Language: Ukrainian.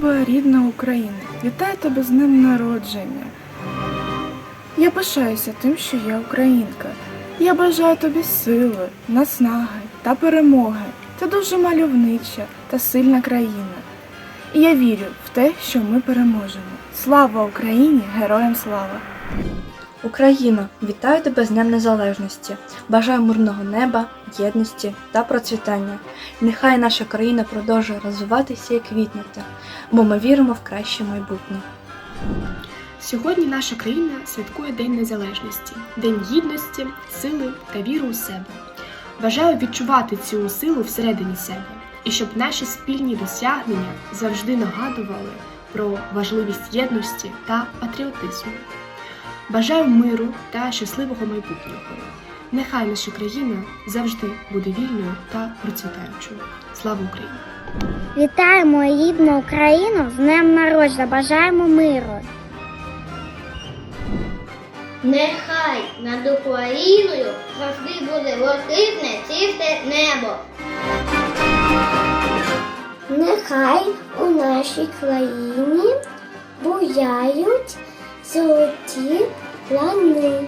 Люба рідна Україна, вітаю тебе з ним народження. Я пишаюся тим, що я українка. Я бажаю тобі сили, наснаги та перемоги. Ти дуже мальовнича та сильна країна. І я вірю в те, що ми переможемо. Слава Україні! Героям слава! Україно, вітаю тебе з Днем Незалежності. Бажаю мирного неба, єдності та процвітання. Нехай наша країна продовжує розвиватися і квітнути, бо ми віримо в краще майбутнє. Сьогодні наша країна святкує День Незалежності, День гідності, сили та віри у себе. Бажаю відчувати цю силу всередині себе і щоб наші спільні досягнення завжди нагадували про важливість єдності та патріотизму. Бажаю миру та щасливого майбутнього. Нехай наша країна завжди буде вільною та процвітаючою. Слава Україні! Вітаємо рідну Україну з Днем народження. Бажаємо миру. Нехай над Україною завжди буде блакитне чисте небо. Нехай у нашій країні буяють золоті лани.